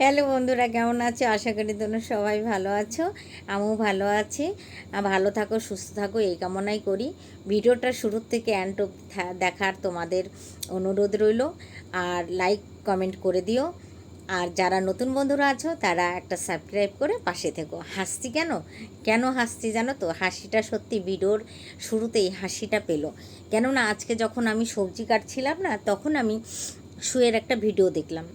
Hello বন্ধুরা, কেমন আছো? আশা করি তোমরা সবাই ভালো আছো, আমিও ভালো আছি। ভালো থাকো, সুস্থ থাকো, এই কামনাই করি। ভিডিওটা শুরুর থেকে অ্যান্ড দেখার তোমাদের অনুরোধ রইল। আর লাইক কমেন্ট করে দিও। আর যারা নতুন বন্ধুরা আছো, তারা একটা সাবস্ক্রাইব করে পাশে থেকো। হাসছি কেন? কেন হাসছি জানো তো? হাসিটা সত্যি ভিডিওর শুরুতেই হাসিটা পেল। কেননা, আজকে যখন আমি সবজি কাটছিলাম না, তখন আমি শুয়ের একটা ভিডিও দেখলাম।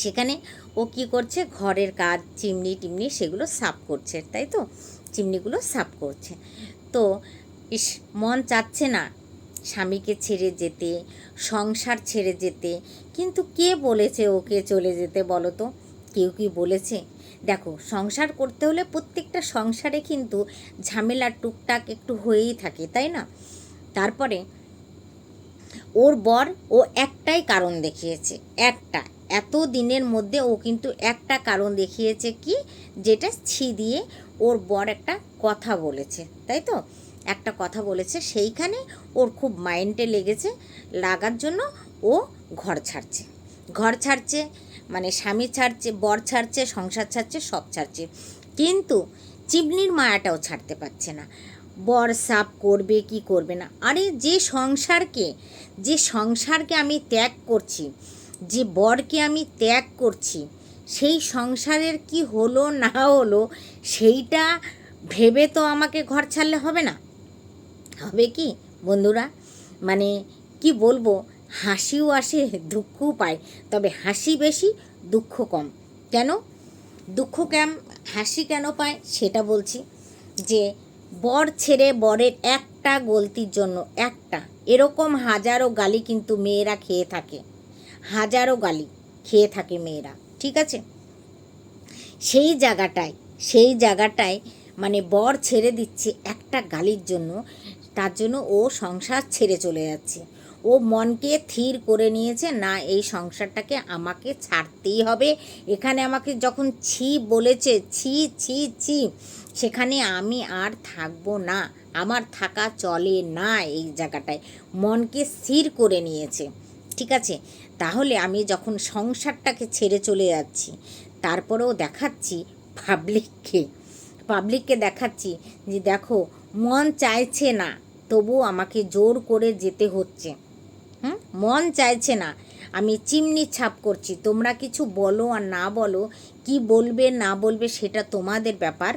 সেখানে ও কি করছে? ঘরের কাজ, চিমনি টিমনি সেগুলো সাফ করছে, তাই তো? চিমনিগুলো সাফ করছে। তো ইস, মন চাচ্ছে না স্বামীকে ছেড়ে যেতে, সংসার ছেড়ে যেতে। কিন্তু কে বলেছে ওকে চলে যেতে বলো তো? কেউ কি বলেছে? দেখো, সংসার করতে হলে প্রত্যেকটা সংসারে কিন্তু ঝামেলা টুকটাক একটু হয়েই থাকে, তাই না? তারপরে ওর বর ও একটাই কারণ দেখিয়েছে, একটা। এত দিনের মধ্যে ও কিন্তু একটা কারণ দেখিয়েছে কি? যেটা ছি দিয়ে ওর বর একটা কথা বলেছে, তাই তো? একটা কথা বলেছে, সেইখানে ওর খুব মাইন্ডে লেগেছে, লাগার জন্য ও ঘর ছাড়ছে। ঘর ছাড়ছে মানে স্বামী ছাড়ছে, বর ছাড়ছে, সংসার ছাড়ছে, সব ছাড়ছে। কিন্তু চিমনির মায়াটাও ছাড়তে পারছে না। বর সাপ করবে, কি করবে না। আরে যে সংসারকে যে সংসারকে আমি ত্যাগ করছি, যে বরকে আমি ত্যাগ করছি, সেই সংসারের কি হলো না হলো, সেইটা ভেবে তো আমাকে ঘর ছাড়লে হবে না। হবে কি, বন্ধুরা? মানে কি বলব, হাসিও আসে, দুঃখও পায়। তবে হাসি বেশি, দুঃখ কম। কেন? দুঃখ কেম, হাসি কেন পায়, সেটা বলছি। যে বর ছেড়ে বরের একটা গলতির জন্য একটা। এরকম হাজারো গালি কিন্তু মেয়েরা খেয়ে থাকে। হাজারো গালি খেয়ে থাকে মেয়েরা, ঠিক আছে? সেই জায়গাটায় সেই জায়গাটায় মানে বর ছেড়ে দিচ্ছে একটা গালির জন্য, তার জন্য ও সংসার ছেড়ে চলে যাচ্ছে। ও মনকে থির করে নিয়েছে, না, এই সংসারটাকে আমাকে ছাড়তেই হবে। এখানে আমাকে যখন ছি বলেছে, ছি ছি ছি, সেখানে আমি আর থাকব না, আমার থাকা চলে না। এই জায়গাটায় মনকে স্থির করে নিয়েছে, ঠিক আছে? তাহলে আমি যখন সংসারটাকে ছেড়ে চলে যাচ্ছি, তারপরেও দেখাচ্ছি পাবলিককে পাবলিককে দেখাচ্ছি যে, দেখো, মন চাইছে না তবু আমাকে জোর করে যেতে হচ্ছে। হুম? মন চাইছে না। আমি চিমনি ছাপ করছি। তোমরা কিছু বলো আর না বলো, কি বলবে, না বলবে সেটা তোমাদের ব্যাপার।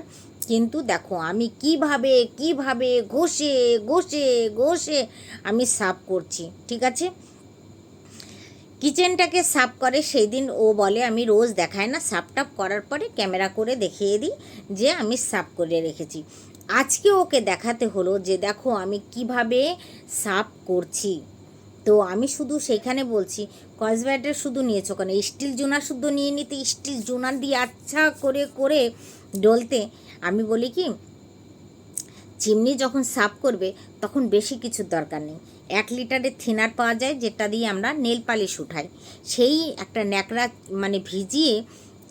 কিন্তু দেখো, আমি কীভাবে কীভাবে, ঘষে ঘষে ঘষে আমি সাফ করছি, ঠিক আছে? কিচেনটাকে সাফ করে সেই দিন ও বলে, আমি রোজ দেখাই না সাফ টাপ করার পরে ক্যামেরা করে দেখিয়ে দিই যে আমি সাফ করে রেখেছি। আজকে ওকে দেখাতে হলো যে, দেখো, আমি কীভাবে সাফ করছি। তো আমি শুধু সেখানে বলছি কসব্যাটের শুধু নিয়েছো কেন? স্টিল জোনা শুদ্ধ নিয়ে নিতে, স্টিল জোনা দিয়ে আচ্ছা করে করে ডলতে আমি বলি কি, চিমনি যখন সাফ করবে তখন বেশি কিছুর দরকার নেই। এক লিটারের থিনার পাওয়া যায় যেটা দিয়ে আমরা নেল পালিশ উঠাই। সেই একটা ন্যাকড়া মানে ভিজিয়ে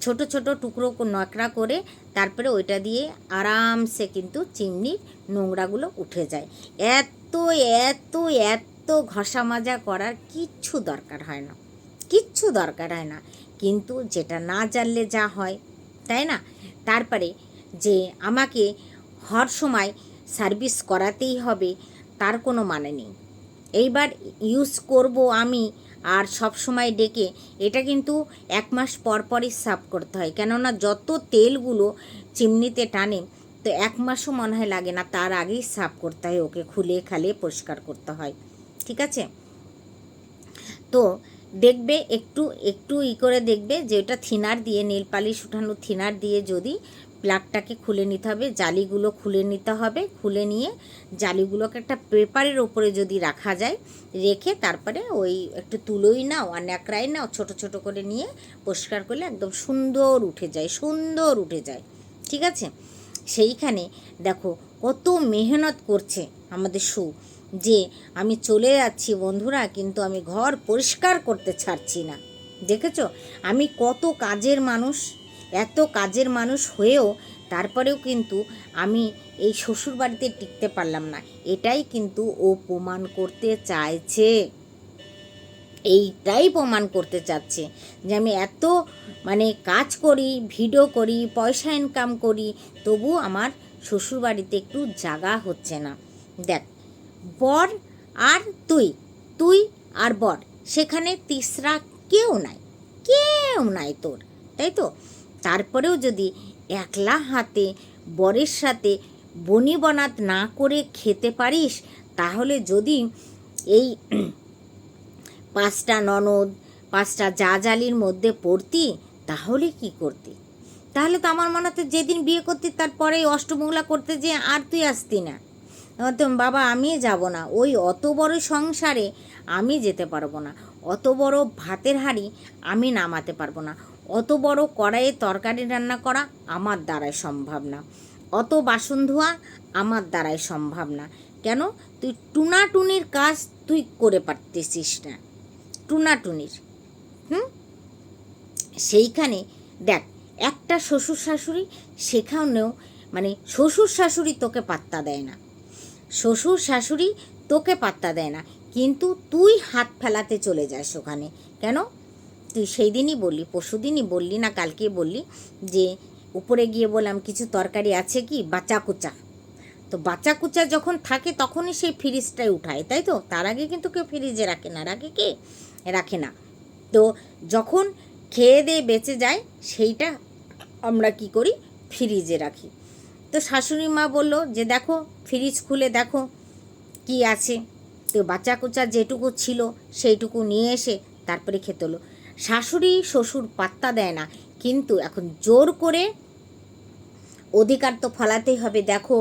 ছোট ছোট টুকরো ন্যাকড়া করে তারপরে ওইটা দিয়ে আরামসে কিন্তু চিমনির নোংরাগুলো উঠে যায়। এত এত এত ঘষা মাজা করার কিচ্ছু দরকার হয় না। কিচ্ছু দরকার হয় না। কিন্তু যেটা না জানলে যা হয়, তাই না? তারপরে যে আমাকে হর সময় সার্ভিস করাতেই হবে, তার কোনো মানে নেই। এইবার ইউজ করব আমি আর সব সময় ডেকে, এটা কিন্তু এক মাস পর পরই সাফ করতে হয়। কেননা যত তেলগুলো চিমনিতে টানে, তো এক মাসও মনে হয় লাগে না, তার আগেই সাফ করতে হয়, ওকে খুলে খালে পরিষ্কার করতে হয়। ঠিক আছে? তো দেখবে একটু একটু ই করে দেখবে যে ওটা থিনার দিয়ে, নীল পালিশ উঠানো থিনার দিয়ে যদি প্লাগটাকে খুলে নিতে হবে, জালিগুলো খুলে নিতে হবে, খুলে নিয়ে জালিগুলোকে একটা পেপারের ওপরে যদি রাখা যায়, রেখে তারপরে ওই একটু তুলোই নাও, আর ন্যাকড়াই নাও, ছোট ছোট করে নিয়ে পরিষ্কার করলে একদম সুন্দর উঠে যায়, সুন্দর উঠে যায়। ঠিক আছে? সেইখানে দেখো কত মেহনত করছে আমাদের সু যে আমি চলে যাচ্ছি বন্ধুরা, কিন্তু আমি ঘর পরিষ্কার করতে ছাড়ছি না। দেখেছ? আমি কত কাজের মানুষ, এত কাজের মানুষ হয়েও তারপরেও কিন্তু আমি এই শ্বশুর বাড়িতে টিকতে পারলাম না। এটাই কিন্তু ও প্রমাণ করতে চাইছে। এইটাই প্রমাণ করতে চাচ্ছে যে আমি এত মানে কাজ করি, ভিডিও করি, পয়সা ইনকাম করি, তবু আমার শ্বশুরবাড়িতে একটু জাগা হচ্ছে না। দেখ বর আর তুই তুই আর বর। সেখানে তিসরা কেউ নাই কেউ নাই তোর, তাই তো? তারপরেও যদি একলা হাতে বরের সাথে বনি বনাত না করে খেতে পারিস, তাহলে যদি এই পাঁচটা ননদ, পাঁচটা যা জাজালির মধ্যে পড়তি, তাহলে কি করতি? তাহলে তো আমার মনে হতো যেদিন বিয়ে করতি তারপরে অষ্টমঙ্গলা করতে যে আর তুই আসতি না। বাবা, আমি যাব না। ওই অত বড় সংসারে আমি যেতে পারব না। অত বড় ভাতের হাঁড়ি আমি নামাতে পারব না। অত বড় কড়াইয়ে তরকারি রান্না করা আমার দ্বারাই সম্ভব না। অত বাসন ধোয়া আমার দ্বারাই সম্ভব না। কেন? তুই টুনাটুনির কাজ তুই করে পারতেছিস না। টুনাটুনির। হুম? সেইখানে দেখ, একটা শ্বশুর শাশুড়ি সেখানেও মানে শ্বশুর শাশুড়ি তোকে পাত্তা দেয় না। শ্বশুর শাশুড়ি তোকে পাত্তা দেয় না। কিন্তু তুই হাত ফেলাতে চলে যাস ওখানে। কেন? তুই সেই দিনই বললি, পরশু দিনই বললি না কালকে বললি যে, উপরে গিয়ে বললাম, কিছু তরকারি আছে কি? বাচ্চা কুচা তো বাচ্চা কুচা যখন থাকে তখনই সেই ফ্রিজটাই উঠায়, তাই তো? তার আগে কিন্তু কেউ ফ্রিজে রাখে না। রাখে কে রাখে না? তো যখন খেয়ে দিয়ে বেঁচে যায়, সেইটা আমরা কি করি? ফ্রিজে রাখি। তো শাশুড়ি মা বলল যে, দেখো ফ্রিজ খুলে দেখো কি আছে। তো বাচ্চা কুচা যেটুকু ছিল সেইটুকু নিয়ে এসে তারপরে খেতে হলো। শাশুড়ি শ্বশুর পাত্তা দেয় না, কিন্তু এখন জোর করে অধিকার তো ফলাতেই হবে। দেখো,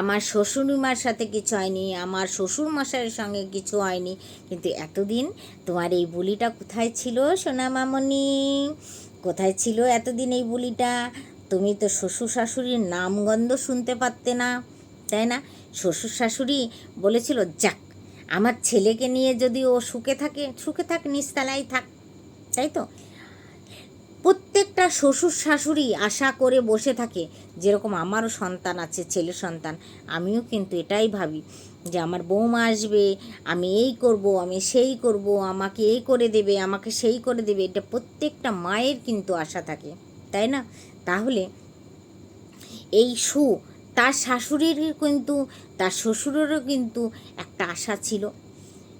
আমার শ্বশুরমার সাথে কিছু হয়নি, আমার শ্বশুর মশাইয়ের সঙ্গে কিছু হয়নি, কিন্তু এতদিন তোমার এই বুলিটা কোথায় ছিল সোনা মামনি? কোথায় ছিল এতদিন এই বুলিটা তুমি তো শ্বশুর শাশুড়ির নামগন্ধ শুনতে পারতে না, তাই না? শ্বশুর শাশুড়ি বলেছিল, যাক, আমার ছেলেকে নিয়ে যদি ও সুখে থাকে, সুখে থাক, নিস্তালাই থাক। তাই তো? প্রত্যেকটা শ্বশুর শাশুড়ি আশা করে বসে থাকে, যেরকম আমারও সন্তান আছে ছেলে সন্তান, আমিও কিন্তু এটাই ভাবি যে আমার বৌমা আসবে, আমি এই করব, আমি সেই করব, আমাকে এই করে দেবে, আমাকে সেই করে দেবে, এটা প্রত্যেকটা মায়ের কিন্তু আশা থাকে, তাই না? তাহলে এই সু তার শাশুড়ির কিন্তু, তার শ্বশুরেরও কিন্তু একটা আশা ছিল।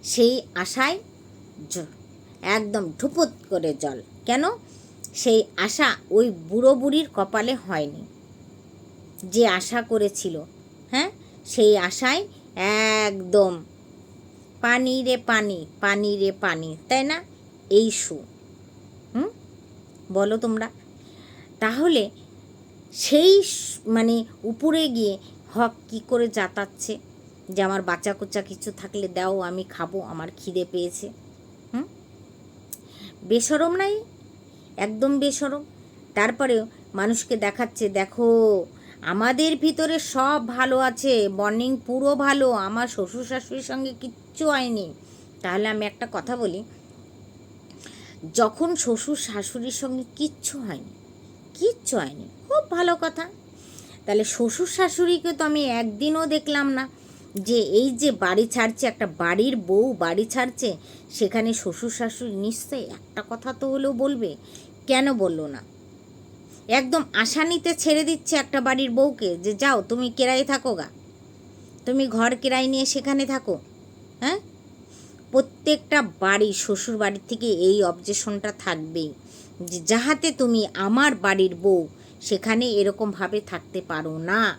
সেই আশায় একদম ঢুপুত করে জল। কেন? সেই আশা ওই বুড়ো বুড়ির কপালে হয়নি। যে আশা করেছিল হ্যাঁ? সেই আশায় একদম পানি রে পানি পানি রে পানি, তাই না? এই সু। হুম? বলো তোমরা। তাহলে সেই মানে উপরে গিয়ে হক কি করে যাতাচ্ছে? যে আমার বাচ্চা কুচ্চা কিছু থাকলে দাও, আমি খাব, আমার খিদে পেয়েছে। হুম? বেসরম নাই? একদম বেসরম। তারপরেও মানুষকে দেখাচ্ছে, দেখো, আমাদের ভিতরে সব ভালো আছে বর্নিং পুরো ভালো, আমার শ্বশুর শাশুড়ির সঙ্গে কিচ্ছু হয়নি। তাহলে আমি একটা কথা বলি, যখন শ্বশুর শাশুড়ির সঙ্গে কিচ্ছু হয়নি কিচ্ছু হয়নি। খুব ভালো কথা। তাহলে শ্বশুর শাশুড়িকে তো আমি একদিনও দেখলাম না যে এই যে বাড়ি ছাড়ছে, একটা বাড়ির বউ বাড়ি ছাড়ছে, সেখানে শ্বশুর শাশুড়ি নিশ্চয়ই একটা কথা তো হলেও বলবে। কেন বলল না? একদম আশা নিতে ছেড়ে দিচ্ছে একটা বাড়ির বউকে যে যাও, তুমি কেরাই থাকো গা। তুমি ঘর কেরাই নিয়ে সেখানে থাকো হ্যাঁ? প্রত্যেকটা বাড়ি শ্বশুর বাড়ির থেকে এই অবজেশনটা থাকবেই। যাহাতে তুমি আমার বাড়ির বউ, সেখানে এরকমভাবে থাকতে পারো না।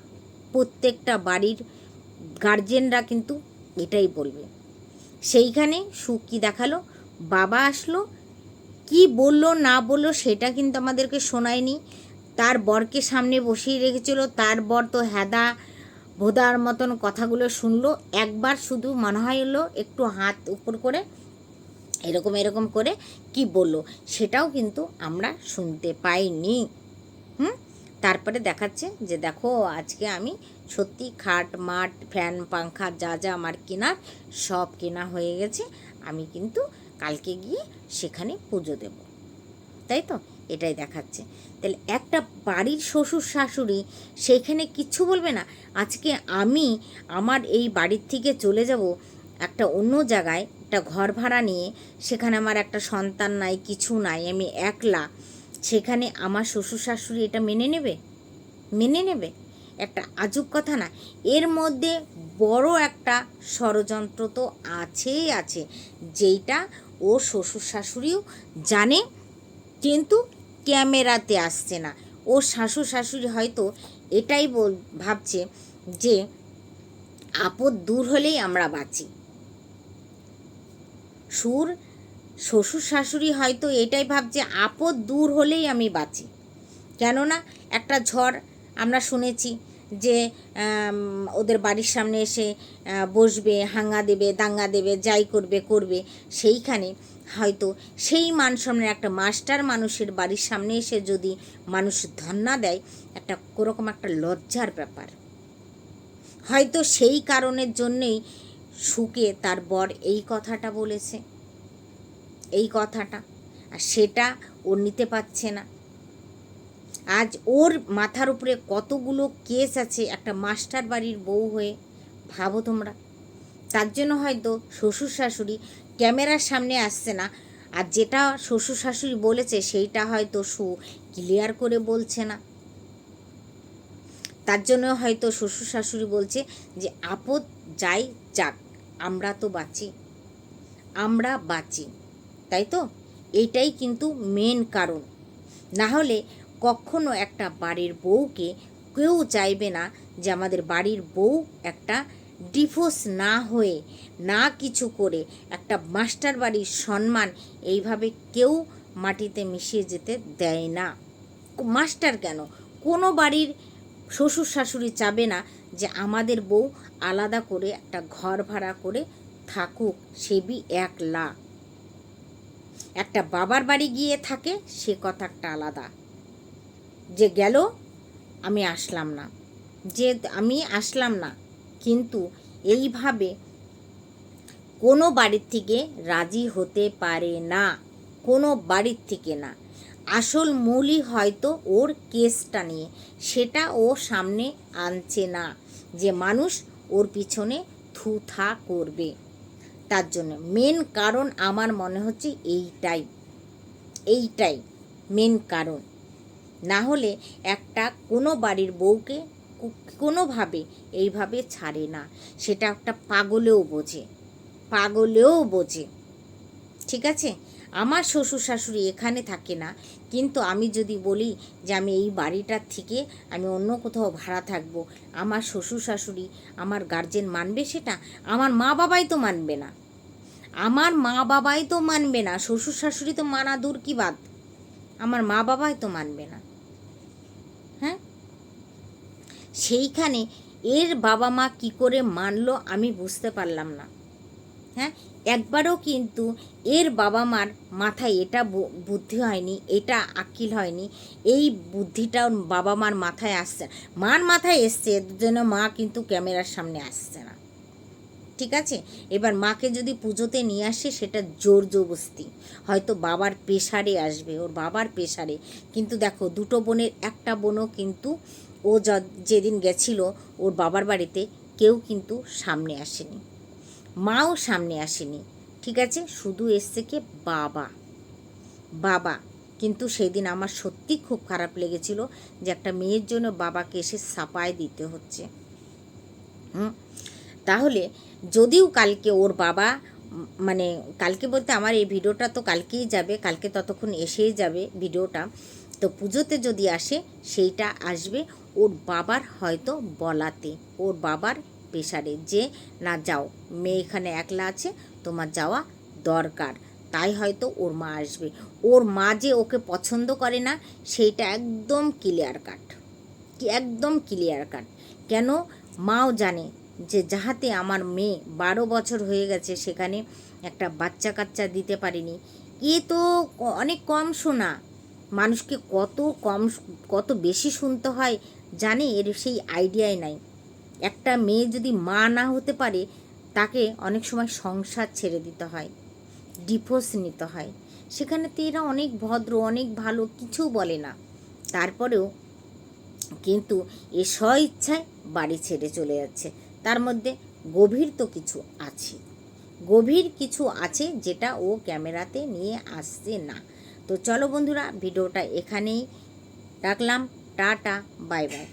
প্রত্যেকটা বাড়ির গার্জেনরা কিন্তু এটাই বলবে। সেইখানে সুখ কী দেখাল, বাবা আসলো, কি বলল, না বলল, সেটা কিন্তু আমাদেরকে শোনায়নি। তার বরকে সামনে বসিয়ে রেখেছিল, তার বর তো হেদা ভোদার মতন কথাগুলো শুনলো। একবার শুধু মনে হয় হলো একটু হাত উপর করে এরকম এরকম করে কি বলল? সেটাও কিন্তু আমরা শুনতে পাইনি। হুম? তারপরে দেখাচ্ছে যে দেখো, আজকে আমি সত্যি খাট, মাঠ, ফ্যান, পাংখা, যা যা আমার কেনার সব কেনা হয়ে গেছে। আমি কিন্তু কালকে গিয়ে সেখানে পুজো দেব। তাই তো? এটাই দেখাচ্ছে। তাহলে একটা বাড়ির শ্বশুর শাশুড়ি সেখানে কিচ্ছু বলবে না। আজকে আমি আমার এই বাড়ির থেকে চলে যাব একটা অন্য জায়গায় একটা ঘর ভাড়া নিয়ে, সেখানে আমার একটা সন্তান নাই, কিছু নাই, আমি একলা, সেখানে আমার শ্বশুর শাশুড়ি এটা মেনে নেবে? মেনে নেবে? একটা আজব কথা না। এর মধ্যে বড় একটা ষড়যন্ত্র তো আছেই আছে, যেইটা ও শ্বশুর শাশুড়িও জানে, কিন্তু ক্যামেরাতে আসছে না। ও শাশুড় শাশুড়ি হয়তো এটাই বল, ভাবছে যে আপদ দূর হলেই আমরা বাঁচি। সুর, শ্বশুর শাশুড়ি হয়তো এটাই ভাবছে, আপদ দূর হলেই আমি বাঁচি। কেননা একটা ঝড় আমরা শুনেছি যে ওদের বাড়ির সামনে এসে বসবে, হাঙ্গা দেবে, দাঙ্গা দেবে, যাই করবে করবে, সেইখানে হয়তো সেই মান সম্মানের একটা মাস্টার মানুষের বাড়ির সামনে এসে যদি মানুষ ধন্না দেয়, একটা কোরকম একটা লজ্জার ব্যাপার। হয়তো সেই কারণের জন্যেই সুকে তার বর এই কথাটা বলেছে। এই কথাটা। আর সেটা ও নিতে পারছে না। আজ ওর মাথার উপরে কতগুলো কেস আছে, একটা মাস্টার বাড়ির বউ হয়ে, ভাবো তোমরা। তার জন্য হয়তো শ্বশুর শাশুড়ি ক্যামেরার সামনে আসছে না। আর যেটা শ্বশুর শাশুড়ি বলেছে, সেইটা হয়তো সু ক্লিয়ার করে বলছে না। তার জন্য হয়তো শ্বশুর শাশুড়ি বলছে যে, আপদ যাই যাক আমরা তো বাঁচি। আমরা বাঁচি, তাই তো? এইটাই কিন্তু মেন কারণ। না হলে কখনো একটা বাড়ির বউকে কেউ চাইবে না যে আমাদের বাড়ির বউ একটা ডিভোর্স না হয়ে না কিছু করে একটা মাস্টার বাড়ির সম্মান এইভাবে কেউ মাটিতে মিশিয়ে যেতে দেয় না। মাস্টার কেন? কোনো বাড়ির শ্বশুর শাশুড়ি চাবে না যে আমাদের বউ আলাদা করে একটা ঘর ভাড়া করে থাকুক, সে বি এক একলা। একটা বাবার বাড়ি গিয়ে থাকে, সে কথা একটা আলাদা। যে গেল, আমি আসলাম না। যে আমি আসলাম না, কিন্তু এইভাবে কোনো বাড়ির থেকে রাজি হতে পারে না। কোনো বাড়ির থেকে না। আসল মূলই হয়তো ওর কেসটা নিয়ে। সেটা ও সামনে আনছে না। যে মানুষ ওর পিছনে থুথা করবে। তার জন্য মেন কারণ আমার মনে হচ্ছে এইটাই। এইটাই মেন কারণ। না হলে একটা কোনো বাড়ির বউকে কোনোভাবে এইভাবে ছাড়ে না। সেটা একটা পাগলেও বোঝে। পাগলেও বোঝে। ঠিক আছে? আমার শ্বশুর শাশুড়ি এখানে থাকে না। কিন্তু আমি যদি বলি যে আমি এই বাড়িটার থেকে আমি অন্য কোথাও ভাড়া থাকব, আমার শ্বশুর শাশুড়ি আমার গার্জেন মানবে সেটা? আমার মা বাবাই তো মানবে না। আমার মা বাবাই তো মানবে না, শ্বশুর শাশুড়ি তো মানা দূর কি বাদ আমার মা বাবাই তো মানবে না। হ্যাঁ? সেইখানে এর বাবা মা কি করে মানলো আমি বুঝতে পারলাম না। হ্যাঁ? একবারও কিন্তু এর বাবা মার মাথায় এটা বুদ্ধি হয়নি, এটা আকিল হয়নি। এই বুদ্ধিটা বাবা মার মাথায় আসছে। মার মাথায় এসছে জন্য মা কিন্তু ক্যামেরার সামনে আসছে না। ঠিক আছে? এবার মাকে যদি পুজোতে নিয়ে আসে, সেটা জোর জবস্তি। হয়তো বাবার পেশারে আসবে, ওর বাবার পেশারে। কিন্তু দেখো, দুটো বোনের, একটা বোনও কিন্তু ও যেদিন গেছিল, ওর বাবার বাড়িতে কেউ কিন্তু সামনে আসেনি। মাও সামনে আসেনি, ঠিক আছে? শুধু এসছে কে বাবা। বাবা, কিন্তু সেদিন আমার সত্যি খুব খারাপ লেগেছিল যে একটা মেয়ের জন্য বাবাকে এসে সাপায় দিতে হচ্ছে। হুম? তাহলে যদিও কালকে ওর বাবা মানে কালকে বলতে আমার এই ভিডিওটা তো কালকেই যাবে, কালকে ততক্ষণ এসেই যাবে ভিডিওটা, তো পুজোতে যদি আসে সেইটা আসবে ওর বাবার হয়তো বলাতে, ওর বাবার প্রেশারে যে, না যাও, মেয়ে এখানে একলা আছে, তোমার যাওয়া দরকার। তাই হয়তো ওর মা আসবে। ওর মা যে ওকে পছন্দ করে না, সেইটা একদম ক্লিয়ার কাট একদম ক্লিয়ার কাট কেন? মাও জানে যে, যাহাতে আমার মেয়ে বারো বছর হয়ে গেছে, সেখানে একটা বাচ্চা কাচ্চা দিতে পারিনি। এ তো অনেক কম শোনা। মানুষকে কত কম, কত বেশি শুনতে হয়, জানে, এর সেই আইডিয়াই নাই। একটা মেয়ে যদি মা না হতে পারে, তাকে অনেক সময় সংসার ছেড়ে দিতে হয় ডিভোর্স নিতে হয়। সেখানে তো এরা অনেক ভদ্র, অনেক ভালো, কিছু বলে না। তারপরেও কিন্তু এ স্ব ইচ্ছায় বাড়ি ছেড়ে চলে যাচ্ছে। তার মধ্যে গভীর তো কিছু আছে। গভীর কিছু আছে যেটা ও ক্যামেরাতে নিয়ে আসছে না। তো চলো বন্ধুরা, ভিডিওটা এখানেই রাখলাম। Tata, bye bye.